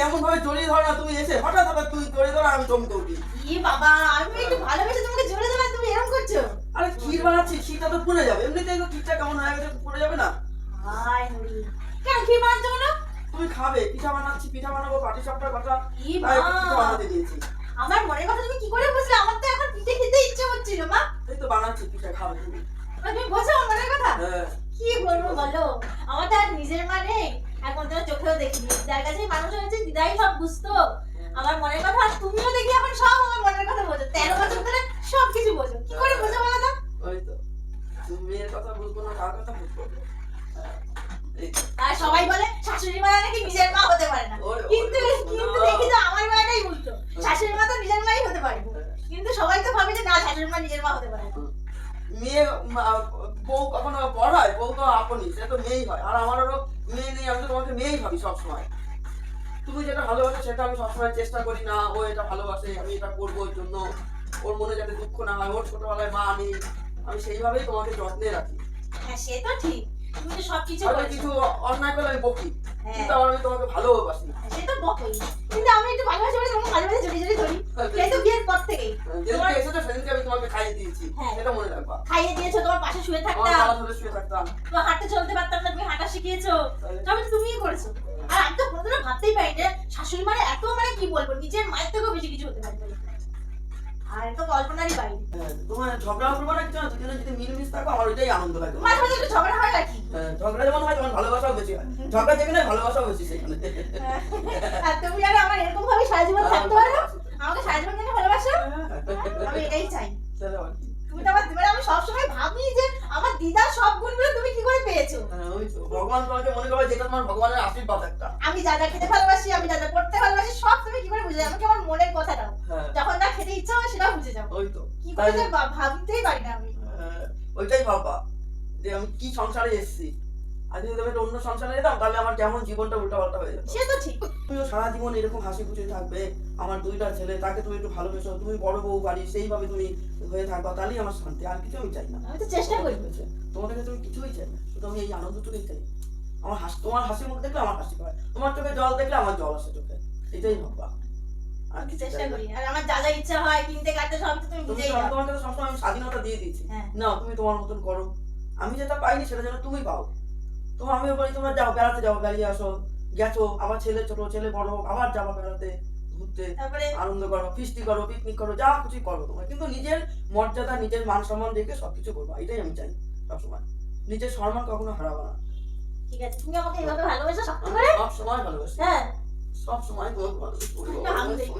কেমন ভাবে জড়িয়ে ধরে না তুমি এসে? হঠাৎ হঠাৎ তুই জড়িয়ে ধরো আমি চমকে উঠি। ই বাবা আমি একটু ভালোবেসে তোমাকে জোরে দিলাম তুমি এরকম করছ? আরে ক্ষীর বানাচ্ছি? ক্ষীরটা তো পুড়ে যাবে। এমনিতেই তো ক্ষীরটা কেমন হয়ে গেছে পুড়ে যাবে না? হাই হরি কেন কি বানাচ্ছো বলো? তুমি খাবে পিঠা বানাচ্ছি পিঠা বানাবো পাটি সাপটার কথা ই বানাতে দিয়েছি। আমার মনের কথা তুমি কি করে বুঝলে? আমার তো এখন পিঠে খেতে ইচ্ছে হচ্ছিল মা। এই তো বানাচ্ছি পিঠা খাবে তুমি। মা, তুমি বোঝো আমার মনের কথা? হ্যাঁ। কি বলব বলো? আমার তো আর নিজের মানে তো চোখেও দেখিনি। যার কাছে মানুষ হয়েছে দিদাই সব বুঝতো। আমার মনের কথা আর তুমিও দেখি এখন সব আমার মনের কথা বোঝো। তেরো বছর ধরে সব কিছু বোঝো। কি করে বোঝো বলো তো? ওই তো। তুমি মেয়ের কথা বুঝব না কার কথা বুঝব হ্যাঁ। আর সবাই বলে শাশুড়ি মা নাকি নিজের মা হতে পারে না। কিন্তু কিন্তু দেখি তো আমার মাটাই উল্টো। শাশুড়ি মা তো নিজের মাই হতে পারে। কিন্তু সবাই তো ভাবে যে না শাশুড়ি মা নিজের মা হতে পারে না। মেয়ে বউ কখনো বড় হয় বউ তো আপনি সেটা তো মেয়েই হয়। আর আমারও মেয়ে নেই আমি তো তোমাকে মেয়েই ভাবি সবসময়। তুমি যেটা ভালোবাসো সেটা আমি সবসময় চেষ্টা করি না ও এটা ভালোবাসে আমি এটা করব ওর জন্য। ওর মনে যাতে দুঃখ না হয় ওর ছোটবেলায় মা নেই আমি সেইভাবেই তোমাকে যত্নে রাখি। হ্যাঁ সে তো ঠিক। তুমি তো সবকিছু হয়তো কিছু অন্যায় করলে আমি বকি হ্যাঁ। কিন্তু আমি তোমাকে ভালোবাসি। সে তো বকই। কিন্তু আমি একটু ভালোবাসি বলে তোমাকে মাঝে ধরি সেই তো বিয়ের পর থেকেই। যেদিনকে এসেছ সেদিনকে আমি তোমাকে খাইয়ে দিয়েছি হ্যাঁ। সেটা মনে রাখবা। খাইয়ে দিয়েছ তোমার পাশে শুয়ে থাকতাম। বাবা ধরে শুয়ে থাকতাম। তোমার হাঁটতে চলতে পারতাম না শিখিয়েছো? তবে তুমিই করেছ। আর আমি তো কোনোদিনও ভাবতেই পারি যে শাশুড়ি মানে এত মানে কি বলব নিজের মায়ের থেকেও বেশি কিছু হতে পারে। আর তো কল্পনারই বাইরে। হ্যাঁ, তোমার ঝগড়া করব না কিছু না দুজনে যদি মিলমিশ থাকো আমার ওইটাই আনন্দ লাগে। মাঝে মাঝে একটু ঝগড়া হয় নাকি? হ্যাঁ, ঝগড়া যেমন হয় ভালোবাসাও বেশি হয়। ঝগড়া যেখানে ভালোবাসাও বেশি সেখানে আর তুমি আর আমার এরকম ভাবে সারা জীবন থাকতে পারো? আমাকে সারা জীবন কেন ভালোবাসো আমি এটাই চাই তাহলে আবার কি? তুমি তো আমার মানে আমি সবসময় ভাবি যে আমার দিদার সব গুণগুলো তুমি কি করে পেয়েছ? হ্যাঁ, ভগবান তোমাকে মনে করবে যেটা তোমার ভগবানের আশীর্বাদ একটা। আমি যা যা খেতে ভালোবাসি আমি যা যা পড়তে ভালোবাসি সব তুমি কি করে বুঝে আমাকে আমার মনের কথা দাও হ্যাঁ, যখন যা খেতে ইচ্ছা হয় সেটা বুঝে যাও ওই তো। কি করে ভাবতেই পারি না আমি। হ্যাঁ, ওইটাই ভাববা যে আমি কি সংসারে এসেছি? আজ যদি আমি অন্য সংসারে যেতাম তাহলে আমার কেমন জীবনটা উল্টাপাল্টা হয়ে যেত। সে তো ঠিক। তুমিও সারা জীবন এরকম হাসি খুশি থাকবে। আমার দুইটা ছেলে তাকে তুমি একটু ভালোবেসো। তুমি বড় বউ বাড়ি সেইভাবে তুমি হয়ে থাকবা তাহলেই আমার শান্তি। আর কিছু আমি চাই না। আমি তো চেষ্টা করি তোমাদের কাছে আমি কিছুই চাই না শুধু আমি এই আনন্দটুকুই চাই আমার হাসি তোমার হাসির মুখ দেখলে আমার হাসি পায়। তোমার চোখে জল দেখলে আমার জল আসে চোখে। এটাই ভাববা। আর আমি চেষ্টা করি। আর আমার যা যা ইচ্ছা হয় কিনতে কাটতে সব তুমি তুমি বুঝেই যাও তোমার কাছে সবসময় আমি স্বাধীনতা দিয়ে দিয়েছি। হ্যাঁ। না তুমি তোমার মতন করো। আমি যেটা পাইনি সেটা যেন তুমি পাও। তোমার আমি বলি তোমরা যাও বেড়াতে যাও বেরিয়ে আসো। গেছো আবার ছেলে ছোট ছেলে বড় হোক আবার যাব বেড়াতে ঘুরতে আনন্দ করো ফিস্টি করো পিকনিক করো যা কিছু করো তোমরা। কিন্তু নিজের মর্যাদা নিজের মান সম্মান দেখে সবকিছু করব। এটাই আমি চাই। সবসময়। নিজের সম্মান কখনো হারাবো না। ঠিক আছে তুমি আমাকে এভাবে ভালোবাসো করে সব সময় ভালোবাসি। হ্যাঁ। সব সময় তোমাকে ভালোবাসি।